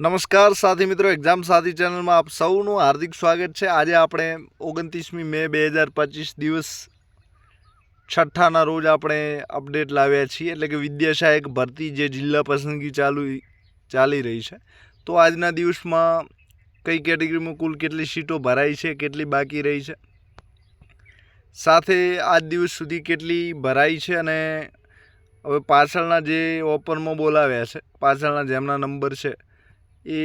નમસ્કાર સાથી મિત્રો એક્ઝામ સાથી ચેનલમાં આપ સૌનું હાર્દિક સ્વાગત છે. આજે આપણે ઓગણત્રીસમી મે બે હજાર પચીસ દિવસ છઠ્ઠાના રોજ આપણે અપડેટ લાવ્યા છીએ. એટલે કે વિદ્યાસહાયક ભરતી જે જિલ્લા પસંદગી ચાલુ ચાલી રહી છે. તો આજના દિવસમાં કઈ કેટેગરીમાં કુલ કેટલી સીટો ભરાઈ છે, કેટલી બાકી રહી છે? સાથે આજ દિવસ સુધી કેટલી ભરાઈ છે અને હવે પાછળના જે ઓપનમાં બોલાવ્યા છે, પાછળના જેમના નંબર છે એ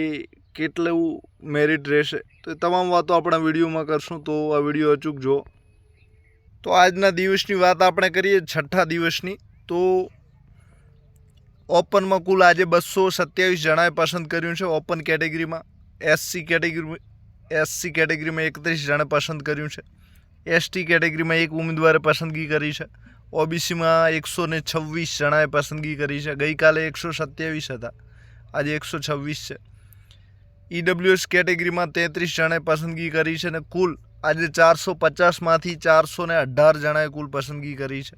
કેટલું મેરિટ રહેશે. તો એ તમામ વાતો આપણા વિડીયોમાં કરશું, તો આ વીડિયો અચૂક જુઓ. તો આજના દિવસની વાત આપણે કરીએ છઠ્ઠા દિવસની. તો ઓપનમાં કુલ આજે બસો સત્યાવીસ જણાએ પસંદ કર્યું છે ઓપન કેટેગરીમાં. એસસી કેટેગરી એસસી કેટેગરીમાં એકત્રીસ જણે પસંદ કર્યું છે. એસટી કેટેગરીમાં એક ઉમેદવારે પસંદગી કરી છે. ઓબીસીમાં એકસો ને છવ્વીસ જણાએ પસંદગી કરી છે. ગઈકાલે એકસો સત્યાવીસ હતા. આજે એકસો છવ્વીસ છે. ઈડબ્લ્યુએસ કેટેગરીમાં તેત્રીસ જણાએ પસંદગી કરી છે અને કુલ આજે ચારસો પચાસમાંથી ચારસો ને અઢાર જણાએ કુલ પસંદગી કરી છે.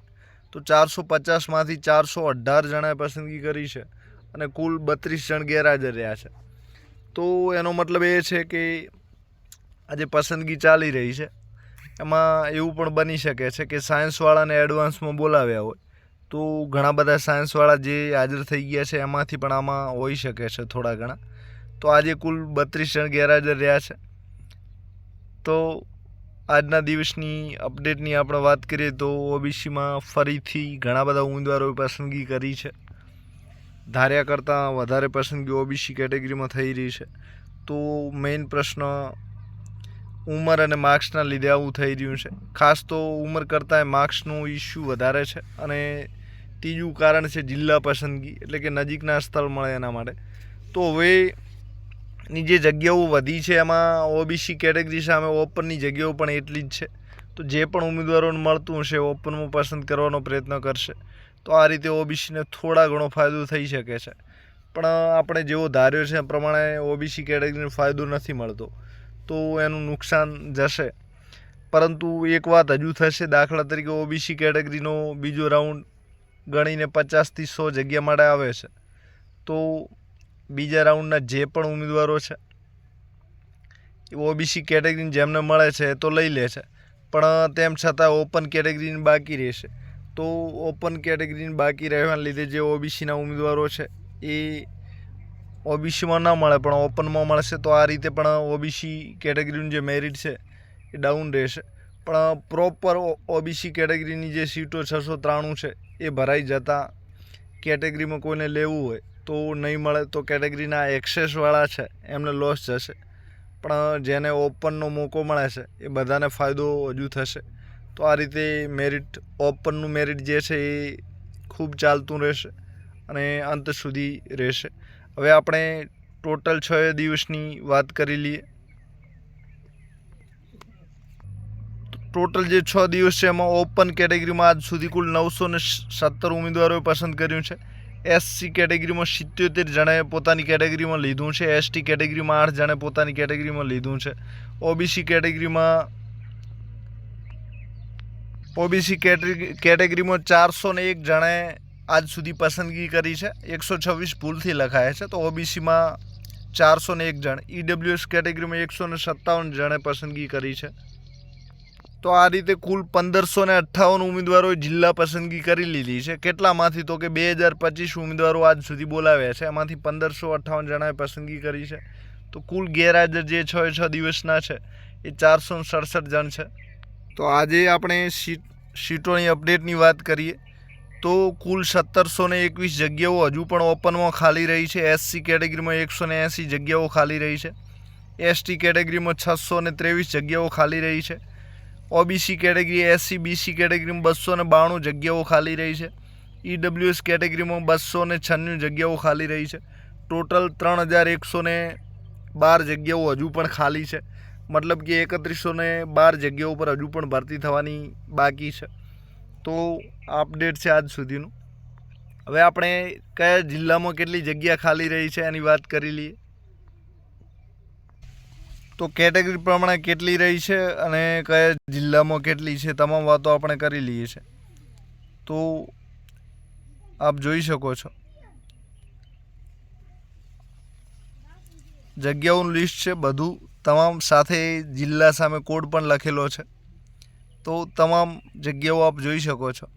તો ચારસો પચાસમાંથી ચારસો અઢાર જણાએ પસંદગી કરી છે અને કુલ બત્રીસ જણ ગેરહાજર રહ્યા છે. તો એનો મતલબ એ છે કે આજે પસંદગી ચાલી રહી છે. એમાં એવું પણ બની શકે છે કે સાયન્સવાળાને એડવાન્સમાં બોલાવ્યા હોય. તો ઘણા બધા સાયન્સવાળા જે હાજર થઈ ગયા છે એમાંથી પણ આમાં હોઈ શકે છે થોડા ઘણા. તો આજે કુલ બત્રીસ જણ ગેરહાજર રહ્યા છે. તો આજના દિવસની અપડેટની આપણે વાત કરીએ તો ઓબીસીમાં ફરીથી ઘણા બધા ઉમેદવારોએ પસંદગી કરી છે. ધાર્યા કરતાં વધારે પસંદગી ઓબીસી કેટેગરીમાં થઈ રહી છે. તો મેઇન પ્રશ્ન ઉંમર અને માર્ક્સના લીધે આવું થઈ રહ્યું છે. ખાસ તો ઉંમર કરતાં માર્ક્સનું ઇસ્યુ વધારે છે અને ત્રીજું કારણ છે જિલ્લા પસંદગી, એટલે કે નજીકના સ્થળ મળે એના માટે. તો હવે ની જે જગ્યાઓ વધી છે એમાં ઓબીસી કેટેગરી સામે ઓપનની જગ્યાઓ પણ એટલી જ છે. તો જે પણ ઉમેદવારોને મળતું હશે ઓપનમાં પસંદ કરવાનો પ્રયત્ન કરશે. તો આ રીતે ઓબીસીને થોડા ઘણો ફાયદો થઈ શકે છે. પણ આપણે જેવો ધાર્યો છે એ પ્રમાણે ઓબીસી કેટેગરીનો ફાયદો નથી મળતો. તો એનું નુકસાન જશે. પરંતુ એક વાત હજુ થશે, દાખલા તરીકે ઓબીસી કેટેગરીનો બીજો રાઉન્ડ ગણીને પચાસથી સો જગ્યા માટે આવે છે. તો બીજા રાઉન્ડના જે પણ ઉમેદવારો છે, એ ઓબીસી કેટેગરીને જેમને મળે છે એ તો લઈ લે છે. પણ તેમ છતાં ઓપન કેટેગરીની બાકી રહેશે. તો ઓપન કેટેગરીની બાકી રહેવાના લીધે જે ઓબીસીના ઉમેદવારો છે, એ ઓબીસીમાં ન મળે, પણ ઓપનમાં મળશે તો આ રીતે પણ ઓબીસી કેટેગરીનું જે મેરિટ છે, એ ડાઉન રહેશે. પણ પ્રોપર ઓબીસી કેટેગરીની જે સીટો છસો ત્રાણું છે, એ ભરાઈ જતાં કેટેગરીમાં કોઈને લેવું હોય તો નહીં મળે તો કેટેગરીના એક્સેસવાળા છે, એમને લોસ જશે. પણ જેને ઓપનનો મોકો મળે છે, એ બધાને ફાયદો હજુ થશે. તો આ રીતે મેરિટ, ઓપનનું મેરિટ જે છે એ ખૂબ ચાલતું રહેશે અને અંત સુધી રહેશે. હવે આપણે ટોટલ છ દિવસની વાત કરી લઈએ. ટોટલ જે છ દિવસ છે એમાં ઓપન કેટેગરીમાં આજ સુધી કુલ નવસો સત્તર ઉમેદવારોએ પસંદ કર્યું છે. એસસી કેટેગરીમાં સિત્યોતેર જણાએ પોતાની કેટેગરીમાં લીધું છે. એસટી કેટેગરીમાં આઠ જણે પોતાની કેટેગરીમાં લીધું છે. ઓબીસી કેટેગરીમાં ઓબીસી કેટેગરીમાં ચારસો ને એક જણાએ આજ સુધી પસંદગી કરી છે. એકસો છવ્વીસ ભૂલથી લખાયા છે. તો ઓબીસીમાં ચારસો ને એક જણ. ઈડબ્લ્યુએસ કેટેગરીમાં એકસો ને સત્તાવન જણે પસંદગી કરી છે. તો આ રીતે કુલ પંદરસો ને અઠ્ઠાવન ઉમેદવારોએ જિલ્લા પસંદગી કરી લીધી છે. કેટલામાંથી તો કે બે હજાર પચીસ ઉમેદવારો આજ સુધી બોલાવ્યા છે. એમાંથી પંદરસો અઠ્ઠાવન જણાએ પસંદગી કરી છે. તો કુલ ગેરહાજર જે છ છ દિવસના છે, એ ચારસો સડસઠ જણ છે. તો આજે આપણે સીટ સીટોની અપડેટની વાત કરીએ. તો કુલ સત્તરસો ને એકવીસ જગ્યાઓ હજુ પણ ઓપનમાં ખાલી રહી છે. એસસી કેટેગરીમાં એકસો ને એંસી જગ્યાઓ ખાલી રહી છે. એસટી કેટેગરીમાં છસો ને ત્રેવીસ જગ્યાઓ ખાલી રહી છે. ઓબીસી કેટેગરી એસસી બીસી કેટેગરીમાં બસો ને બાણું જગ્યાઓ ખાલી રહી છે. ઈડબ્લ્યુએસ કેટેગરીમાં બસો ને છન્નું જગ્યાઓ ખાલી રહી છે. ટોટલ ત્રણ હજાર એકસો ને બાર જગ્યાઓ હજુ પણ ખાલી છે. મતલબ કે એકત્રીસો ને બાર જગ્યાઓ પર હજુ પણ ભરતી થવાની બાકી છે. તો અપડેટ છે આજ સુધીનું. હવે આપણે કયા જિલ્લામાં કેટલી જગ્યા ખાલી રહી છે એની વાત કરી લઈએ. તો કેટેગરી પ્રમાણે કેટલી રહી છે અને કયા જિલ્લામાં કેટલી છે, તમામ વાતો આપણે કરી લઈએ છીએ તો આપ જોઈ શકો છો. જગ્યાઓનું લિસ્ટ છે બધું. તમામ સાથે જિલ્લા સામે કોડ પણ લખેલો છે. તો તમામ જગ્યાઓ આપ જોઈ શકો છો.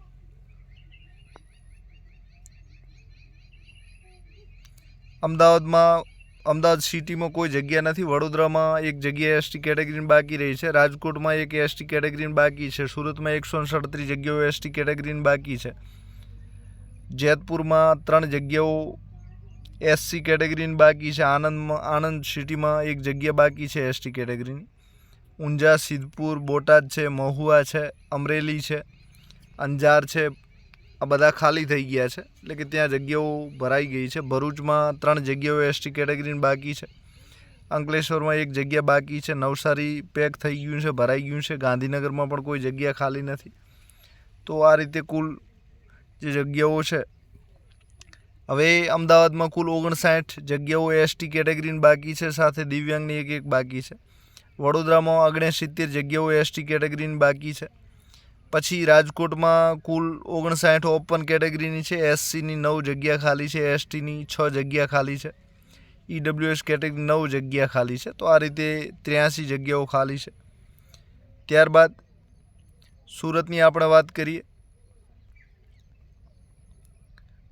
અમદાવાદમાં અમદાવાદ સિટીમાં કોઈ જગ્યા નથી, વડોદરામાં એક જગ્યા એસટી કેટેગરીની બાકી રહી છે, રાજકોટમાં એક એસટી કેટેગરીની બાકી છે, સુરતમાં એકસો સડત્રીસ જગ્યાઓ એસટી કેટેગરીની બાકી છે. જેતપુરમાં ત્રણ જગ્યાઓ એસસી કેટેગરીની બાકી છે, આનંદમાં આણંદ સિટીમાં એક જગ્યા બાકી છે એસટી કેટેગરીની. ઊંઝા સિદ્ધપુર, બોટાદ છે, મહુવા છે, અમરેલી છે, અંજાર છે આ બધા ખાલી થઈ ગયા છે. એટલે કે ત્યાં જગ્યાઓ ભરાઈ ગઈ છે. ભરૂચમાં ત્રણ જગ્યાઓ એસટી કેટેગરીની બાકી છે. અંકલેશ્વરમાં એક જગ્યા બાકી છે. નવસારી પેક થઈ ગયું છે, ભરાઈ ગયું છે. ગાંધીનગરમાં પણ કોઈ જગ્યા ખાલી નથી. તો આ રીતે કુલ જે જગ્યાઓ છે, હવે અમદાવાદમાં કુલ ઓગણસાઠ જગ્યાઓ એસટી કેટેગરીની બાકી છે. સાથે દિવ્યાંગની એક એક બાકી છે. વડોદરામાં ઓગણસિત્તેર જગ્યાઓ એસટી કેટેગરીની બાકી છે. પછી રાજકોટમાં કુલ ઓગણસાઠ ઓપન કેટેગરીની છે. એસસીની નવ જગ્યા ખાલી છે. એસટીની છ જગ્યા ખાલી છે. ઈડબ્લ્યુએસ કેટેગરી નવ જગ્યા ખાલી છે. તો આ રીતે ત્ર્યાસી જગ્યાઓ ખાલી છે. ત્યારબાદ સુરતની આપણે વાત કરીએ.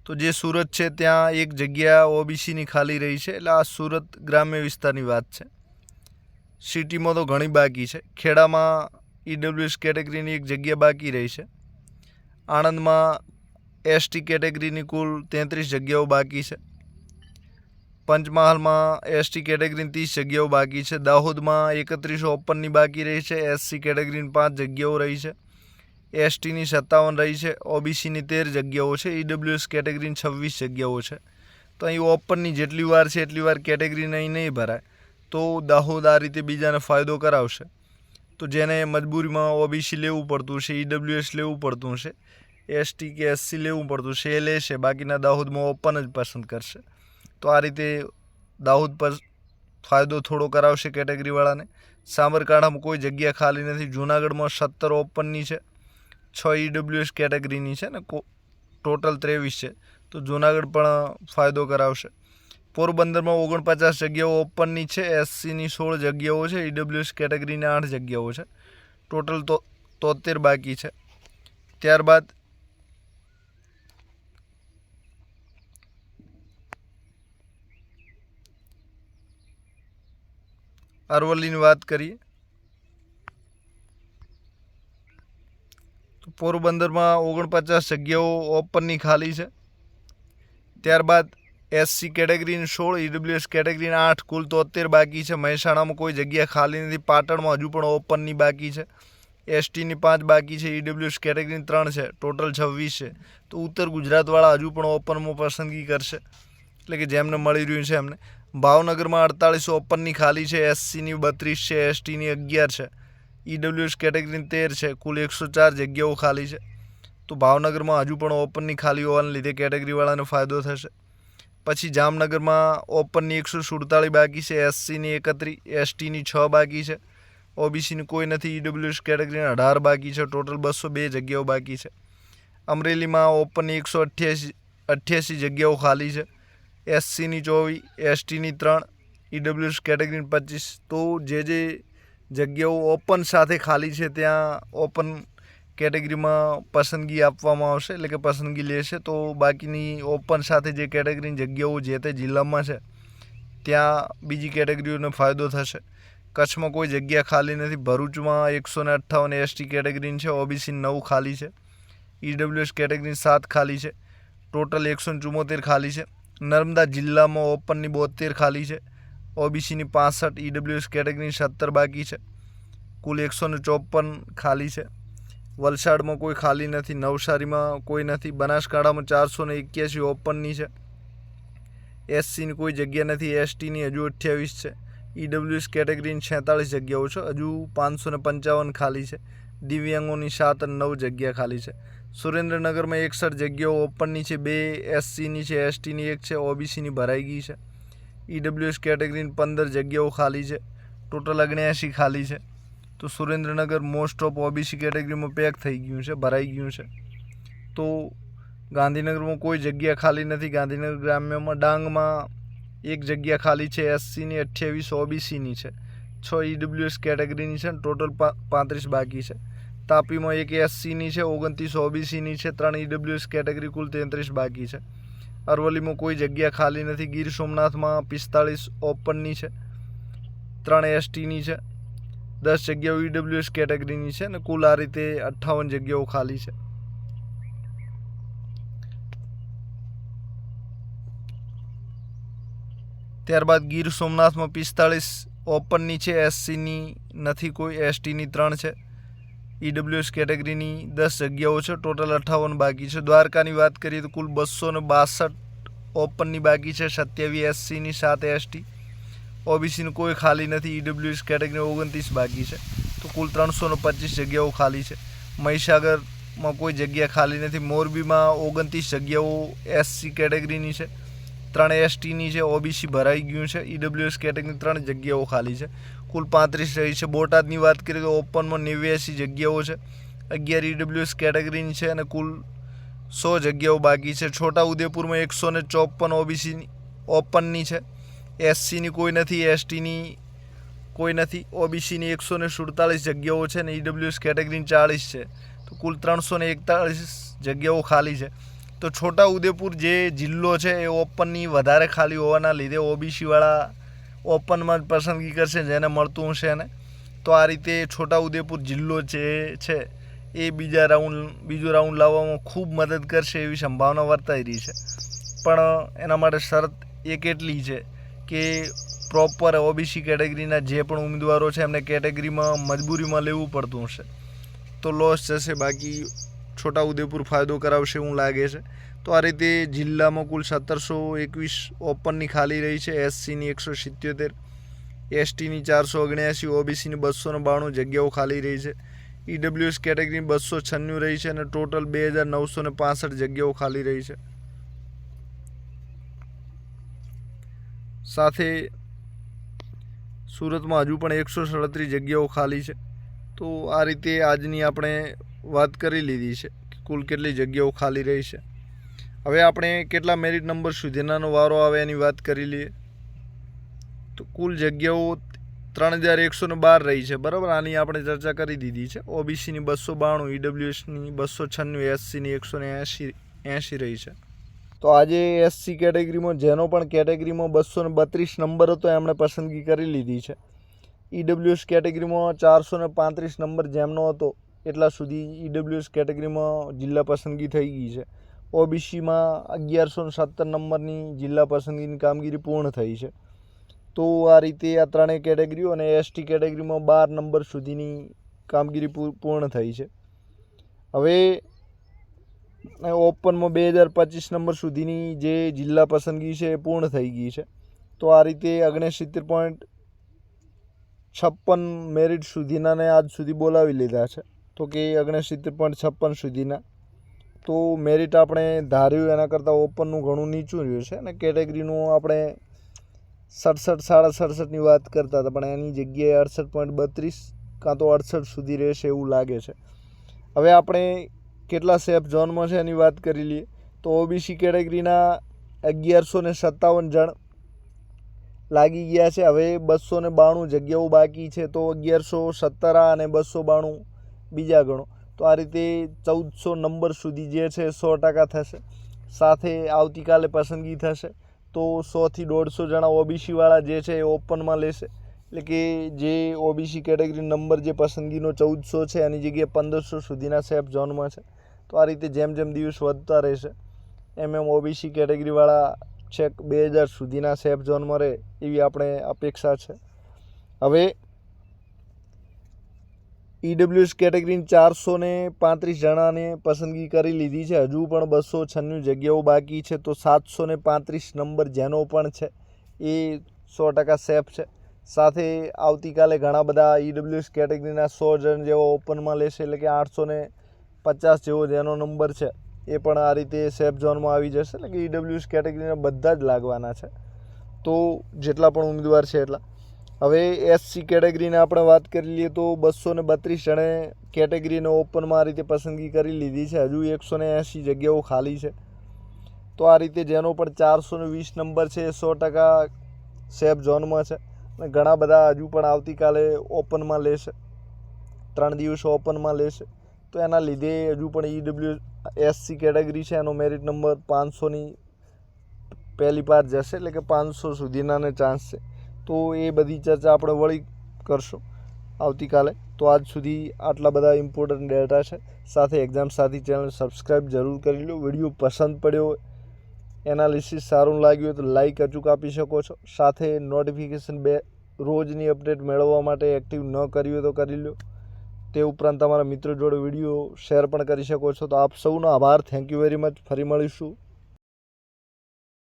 તો જે સુરત છે ત્યાં એક જગ્યા ઓબીસીની ખાલી રહી છે. એટલે આ સુરત ગ્રામ્ય વિસ્તારની વાત છે. સિટીમાં તો ઘણી બાકી છે. ખેડામાં ઈડબ્લ્યુએસ કેટેગરીની એક જગ્યા બાકી રહી છે. આણંદમાં એસટી કેટેગરીની કુલ તેત્રીસ જગ્યાઓ બાકી છે. પંચમહાલમાં એસટી કેટેગરીની ત્રીસ જગ્યાઓ બાકી છે. દાહોદમાં એકત્રીસ ઓપનની બાકી રહી છે. એસસી કેટેગરીની પાંચ જગ્યાઓ રહી છે. એસટીની સત્તાવન રહી છે. ઓબીસીની તેર જગ્યાઓ છે. ઈડબ્લ્યુએસ કેટેગરીની છવ્વીસ જગ્યાઓ છે. તો અહીં ઓપનની જેટલી વાર છે એટલી વાર કેટેગરીને અહીં નહીં ભરાય. તો દાહોદ આ રીતે બીજાને ફાયદો કરાવશે. તો જેને મજબૂરીમાં ઓબીસી લેવું પડતું છે ઈડબ્લ્યુએસ લેવું પડતું છે એસટી કે એસસી લેવું પડતું છે, એ લેશે, બાકીના દાહોદમાં ઓપન જ પસંદ કરશે. તો આ રીતે દાહોદ પર ફાયદો થોડો કરાવશે કેટેગરીવાળાને. સાબરકાંઠામાં કોઈ જગ્યા ખાલી નથી, જૂનાગઢમાં સત્તર ઓપનની છે, છ ઈડબ્લ્યુએસ કેટેગરીની છે ને ટોટલ ત્રેવીસ છે. તો જૂનાગઢ પણ ફાયદો કરાવશે. પોરબંદરમાં ઓગણપચાસ જગ્યાઓ ઓપનની છે. એસસીની સોળ જગ્યાઓ છે. ઈડબ્લ્યુએસ કેટેગરીની આઠ જગ્યાઓ છે. ટોટલ તો તોતેર બાકી છે. ત્યારબાદ અરવલ્લીની વાત કરીએ. પોરબંદરમાં ઓગણપચાસ જગ્યાઓ ઓપનની ખાલી છે. ત્યારબાદ એસસી કેટેગરીની સોળ ઈડબ્લ્યુએસ કેટેગરીના આઠ, કુલ તોતેર બાકી છે. મહેસાણામાં કોઈ જગ્યા ખાલી નથી, પાટણમાં હજુ પણ ઓપનની બાકી છે. એસટીની પાંચ બાકી છે ઈડબ્લ્યુએસ કેટેગરીની ત્રણ છે. ટોટલ છવ્વીસ છે. તો ઉત્તર ગુજરાતવાળા હજુ પણ ઓપનમાં પસંદગી કરશે. એટલે કે જેમને મળી રહ્યું છે એમને. ભાવનગરમાં અડતાળીસ ઓપનની ખાલી છે. એસસીની બત્રીસ છે. એસટીની અગિયાર છે. ઈડબ્લ્યુએસ કેટેગરીની તેર છે. કુલ એકસો ચાર જગ્યાઓ ખાલી છે. તો ભાવનગરમાં હજુ પણ ઓપનની ખાલી હોવાને લીધે કેટેગરીવાળાને ફાયદો થશે. પછી જામનગરમાં ઓપનની એકસો સુડતાળીસ બાકી છે, એસસીની એકત્રીસ એસટીની છ બાકી છે, ઓબીસીની કોઈ નથી, ઈડબ્લ્યુએસ કેટેગરીની અઢાર બાકી છે, ટોટલ બસો બે જગ્યાઓ બાકી છે. અમરેલીમાં ઓપનની એકસો અઠ્યાસી અઠ્યાસી જગ્યાઓ ખાલી છે, એસસીની ચોવીસ એસટીની ત્રણ, ઈડબ્લ્યુએસ કેટેગરીની પચીસ. તો જે જે જગ્યાઓ ઓપન સાથે ખાલી છે, ત્યાં ઓપન કેટેગરીમાં પસંદગી આપવામાં આવશે, એટલે કે પસંદગી લેશે, તો બાકીની ઓપન સાથે જે કેટેગરીની જગ્યાઓ જે તે જિલ્લામાં છે, ત્યાં બીજી કેટેગરીઓને ફાયદો થશે. કચ્છમાં કોઈ જગ્યા ખાલી નથી, ભરૂચમાં એકસો ને અઠ્ઠાવન એસટી કેટેગરીની છે, ઓબીસી નવ ખાલી છે, ઈડબ્લ્યુએસ કેટેગરીની સાત ખાલી છે, ટોટલ એકસો ચુમ્મોતેર ખાલી છે, નર્મદા જિલ્લામાં ઓપનની બોતેર ખાલી છે, ઓબીસીની પાસઠ, ઈડબ્લ્યુએસ કેટેગરીની સત્તર બાકી છે, કુલ એકસો ચોપન ખાલી છે. વલસાડમાં કોઈ ખાલી નથી, નવસારીમાં કોઈ નથી, બનાસકાંઠામાં ચારસો ને એક્યાસી ઓપનની છે. એસસીની કોઈ જગ્યા નથી, એસટીની હજુ અઠ્યાવીસ છે. ઈડબ્લ્યુએસ કેટેગરીની છેતાળીસ જગ્યાઓ છે, હજુ પાંચસો ને પંચાવન ખાલી છે. દિવ્યાંગોની સાત અને નવ જગ્યા ખાલી છે. સુરેન્દ્રનગરમાં એકસઠ જગ્યાઓ ઓપનની છે, બે એસસીની છે, એસટીની એક છે, ઓબીસીની ભરાઈ ગઈ છે. ઈડબ્લ્યુએસ કેટેગરીની પંદર જગ્યાઓ ખાલી છે. ટોટલ અગણ્યાસી ખાલી છે. તો સુરેન્દ્રનગર મોસ્ટ ઓફ ઓબીસી કેટેગરીમાં પેક થઈ ગયું છે, ભરાઈ ગયું છે. તો ગાંધીનગરમાં કોઈ જગ્યા ખાલી નથી. ગાંધીનગર ગ્રામ્યમાં ડાંગમાં એક જગ્યા ખાલી છે એસસીની અઠ્યાવીસ ઓબીસીની છે. છ ઈડબ્લ્યુએસ કેટેગરીની છે ટોટલ પાંત્રીસ બાકી છે. તાપીમાં એક એસસીની છે, ઓગણત્રીસ ઓબીસીની છે, ત્રણ ઈડબ્લ્યુએસ કેટેગરી કુલ તેત્રીસ બાકી છે. અરવલ્લીમાં કોઈ જગ્યા ખાલી નથી. ગીર સોમનાથમાં પિસ્તાળીસ ઓપનની છે. ત્રણ એસટીની છે. દસ જગ્યાઓ ઈડબ્લ્યુએસ કેટેગરીની છે અને કુલ આ રીતે અઠ્ઠાવન જગ્યાઓ ખાલી છે. ત્યારબાદ ગીર સોમનાથમાં પિસ્તાળીસ, ઓપનની છે, એસસીની નથી કોઈ, એસટીની ત્રણ છે. ઈડબ્લ્યુએસ કેટેગરીની દસ જગ્યાઓ છે, ટોટલ અઠ્ઠાવન બાકી છે. દ્વારકાની વાત કરીએ તો કુલ બસો ને બાસઠ ઓપનની બાકી છે, સત્યાવીસ, એસસીની, સાત, એસટી. ઓબીસીની કોઈ ખાલી નથી ઈડબ્લ્યુએસ કેટેગરી ઓગણત્રીસ બાકી છે. તો કુલ ત્રણસોને પચીસ જગ્યાઓ ખાલી છે. મહીસાગરમાં કોઈ જગ્યા ખાલી નથી. મોરબીમાં ઓગણત્રીસ જગ્યાઓ એસસી કેટેગરીની છે. ત્રણ એસટીની છે. ઓબીસી ભરાઈ ગયું છે. ઈડબ્લ્યુએસ કેટેગરીની ત્રણ જગ્યાઓ ખાલી છે. કુલ પાંત્રીસ રહી છે. બોટાદની વાત કરીએ તો ઓપનમાં નેવ્યાસી જગ્યાઓ છે. અગિયાર ઈડબ્લ્યુએસ કેટેગરીની છે અને કુલ સો જગ્યાઓ બાકી છે. છોટા ઉદેપુરમાં એકસો ને ચોપન ઓબીસીની ઓપનની છે. એસસીની કોઈ નથી, એસટીની કોઈ નથી, ઓબીસીની એકસો ને સુડતાલીસ જગ્યાઓ છે ને ઈડબ્લ્યુએસ કેટેગરીની ચાળીસ છે. તો કુલ ત્રણસો ને એકતાળીસ જગ્યાઓ ખાલી છે. તો છોટા ઉદેપુર જે જિલ્લો છે એ ઓપનની વધારે ખાલી હોવાના લીધે ઓબીસીવાળા ઓપનમાં જ પસંદગી કરશે, જેને મળતું હશે એને. તો આ રીતે છોટા ઉદેપુર જિલ્લો જે છે એ બીજા રાઉન્ડ, બીજો રાઉન્ડ લાવવામાં ખૂબ મદદ કરશે એવી સંભાવના વર્તાઈ રહી છે. પણ એના માટે શરત એક એટલી છે કે પ્રોપર ઓબીસી કેટેગરીના જે પણ ઉમેદવારો છે, એમને કેટેગરીમાં મજબૂરીમાં લેવું પડતું હશે. તો લોસ જશે, બાકી છોટા ઉદેપુર ફાયદો કરાવશે એવું લાગે છે. તો આ રીતે જિલ્લામાં કુલ સત્તરસો એકવીસ ઓપનની ખાલી રહી છે. એસસીની એકસો સિત્યોતેર એસટીની ચારસો ઓગણ્યાસી ઓબીસીની બસો બાણું જગ્યાઓ ખાલી રહી છે. ઈડબ્લ્યુએસ કેટેગરી બસો છન્નું રહી છે અને ટોટલ બે હજાર નવસો ને જગ્યાઓ ખાલી રહી છે. સાથે સુરતમાં હજુ પણ એકસો સડત્રીસ જગ્યાઓ ખાલી છે. તો આ રીતે આજની આપણે વાત કરી લીધી છે કે કુલ કેટલી જગ્યાઓ ખાલી રહી છે. હવે આપણે કેટલા મેરિટ નંબર સુધીનાનો વારો આવે એની વાત કરી લઈએ. તો કુલ જગ્યાઓ ત્રણ હજાર એકસો ને બાર રહી છે, બરાબર? આની આપણે ચર્ચા કરી દીધી છે. ઓબીસીની બસો બાણું, ઈડબ્લ્યુએસની બસો છન્નું, એસસીની એકસો ને એંશી એંશી રહી છે. તો આજે એસસી કેટેગરીમાં, જેનો પણ કેટેગરીમાં બસો ને બત્રીસ નંબર હતો, એમણે પસંદગી કરી લીધી છે. ઈડબ્લ્યુએસ કેટેગરીમાં ચારસો ને પાંત્રીસ નંબર જેમનો હતો, એટલા સુધી ઈડબ્લ્યુએસ કેટેગરીમાં જિલ્લા પસંદગી થઈ ગઈ છે. ઓબીસીમાં અગિયારસો ને સત્તર નંબરની જિલ્લા પસંદગીની કામગીરી પૂર્ણ થઈ છે. તો આ રીતે આ ત્રણેય કેટેગરીઓ અને એસટી કેટેગરીમાં બાર નંબર સુધીની કામગીરી પૂર્ણ થઈ છે. હવે ઓપનમાં બે હજાર પચીસ નંબર સુધીની જે જિલ્લા પસંદગી છે એ પૂર્ણ થઈ ગઈ છે. તો આ રીતે ઓગણસિત્તેર પોઈન્ટ છપ્પન મેરિટ સુધીનાને આજ સુધી બોલાવી લીધા છે. તો કે ઓગણસિત્તેર પોઈન્ટ છપ્પન સુધીના. તો મેરિટ આપણે ધાર્યું એના કરતાં ઓપનનું ઘણું નીચું રહ્યું છે અને કેટેગરીનું આપણે સડસઠ, સાડા સડસઠની વાત કરતા હતા, પણ એની જગ્યાએ અડસઠ પોઈન્ટ બત્રીસ કાં તો અડસઠ સુધી રહેશે એવું લાગે છે. હવે આપણે કેટલા સેફ ઝોનમાં છે એની વાત કરી લઈએ. તો ઓબીસી કેટેગરીના અગિયારસો ને સત્તાવન જણ લાગી ગયા છે. હવે બસો ને બાણું જગ્યાઓ બાકી છે. તો અગિયારસો સત્તર અને બસો બાણું બીજા ગણો. તો આ રીતે ચૌદસો નંબર સુધી જે છે સો ટકા થશે. સાથે આવતીકાલે પસંદગી થશે. તો સોથી દોઢસો જણા ઓબીસીવાળા જે છે એ ઓપનમાં લેશે. એટલે કે જે ઓબીસી કેટેગરી નંબર જે પસંદગીનો ચૌદસો છે એની જગ્યાએ પંદરસો સુધીના સેફ ઝોનમાં છે. તો આ રીતે જેમ જેમ દિવસ વધતા રહેશે, એમ એમ ઓબીસી કેટેગરીવાળા છેક બે હજાર સુધીના સેફ ઝોનમાં રહે એવી આપણે અપેક્ષા છે. હવે ઈડબ્લ્યુએસ કેટેગરીની ચારસો ને પાંત્રીસ જણાને પસંદગી કરી લીધી છે. હજુ પણ બસો છન્નું જગ્યાઓ બાકી છે, તો સાતસો ને પાંત્રીસ નંબર જેનો પણ છે, એ સો ટકા સેફ છે. સાથે આવતીકાલે ઘણા બધા ઈડબ્લ્યુએસ કેટેગરીના સો જણ જેવો ઓપનમાં લેશે, એટલે કે આઠસો ને પચાસ જેવો જેનો નંબર છે. એ પણ આ રીતે સેફ ઝોનમાં આવી જશે એટલે કે ઈડબ્લ્યુએસ કેટેગરીના બધા જ લાગવાના છે. તો જેટલા પણ ઉમેદવાર છે એટલા. હવે એસસી કેટેગરીને આપણે વાત કરી લઈએ તો બસો ને બત્રીસ જણે કેટેગરીને ઓપનમાં આ રીતે પસંદગી કરી લીધી છે. હજુ એકસો ને એંસી જગ્યાઓ ખાલી છે. તો આ રીતે જેનો પણ ચારસો ને વીસ નંબર છે એ સો ટકા સેફ ઝોનમાં છે. અને ઘણા બધા હજુ પણ આવતીકાલે ઓપનમાં લેશે. ત્રણ દિવસ ઓપનમાં લેશે. તો એના લીધે હજુ પણ ઈડબ્લ્યુ એસસી કેટેગરી છે, એનો મેરિટ નંબર પાંચસોની પહેલી પાર જશે, એટલે કે પાંચસો સુધીનાને ચાન્સ છે. તો એ બધી ચર્ચા આપણે વળી કરશું આવતીકાલે. તો આજ સુધી આટલા બધા ઇમ્પોર્ટન્ટ ડેટા છે. સાથે એક્ઝામ સાથી ચેનલ સબસ્ક્રાઈબ જરૂર કરી લો. વીડિયો પસંદ પડ્યો હોય એનાલિસિસ સારું લાગ્યું હોય તો લાઈક અચૂક આપી શકો છો. સાથે નોટિફિકેશન બે રોજની અપડેટ મેળવવા માટે એક્ટિવ ન કરી હોય તો કરી લો. તે ઉપરાંત તમારા મિત્રો જોડે વીડિયો શેર પણ કરી શકો છો. તો આપ સૌનો આભાર. થેન્ક યુ વેરી મચ ફરી મળીશું.